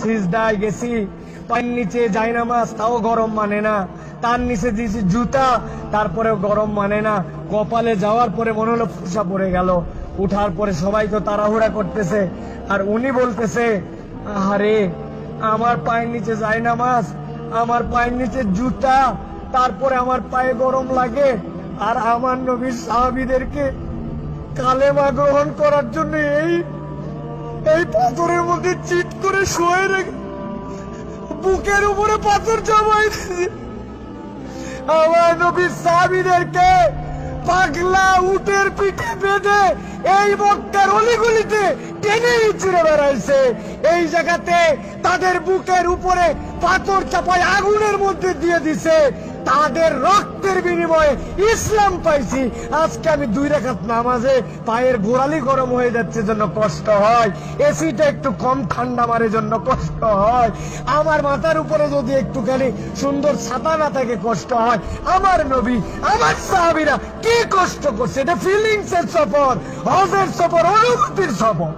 সিজদায় গেছি। পায়ের নিচে যাই নামাজ তাও গরম মানে না। তার নিচে দিয়েছি জুতা, তারপরেও গরম মানে না। কপালে যাওয়ার পরে মনে হলো ফুসা পড়ে গেল। উঠার পরে সবাই তো তাড়াহুড়া করতেছে। আর উনি বলতেছে আরে আমার পায়ের নিচে যাই নামাজ আমার পায়ের নিচে জুতা, তারপরে আমার পায়ে গরম লাগে। আর আমার নবীর সাহাবিদেরকে কালেমা গ্রহণ করার জন্য এই এই পাথরের মধ্যে চিট করে শুয়ে রেখে বুকের উপরে পাথর জমাই আমার সাহাবিদেরকে পাগলা উটের পিঠে বেঁধে এই মক্কার অলিগুলিতে টেনে চুরে বেড়াইছে। এই জায়গাতে তাদের বুকের উপরে পাথর চাপায় আগুনের মধ্যে দিয়ে দিছে। তাদের রক্তের বিনিময়ে ইসলাম পাইছি। আজকে আমি দুই রেখাত নামাজে পায়ের গোড়ালি গরম হয়ে যাচ্ছে জন্য কষ্ট হয়। এসিটা একটু কম ঠান্ডা মারে জন্য কষ্ট হয়। আমার মাথার উপরে যদি একটুখানি সুন্দর ছাতা না থাকে, কষ্ট হয়। আমার নবী, আমার সাহাবিরা কি কষ্ট করছে? এটা ফিলিংস এর সফর, হজের সফর, অনুভূতির সফর।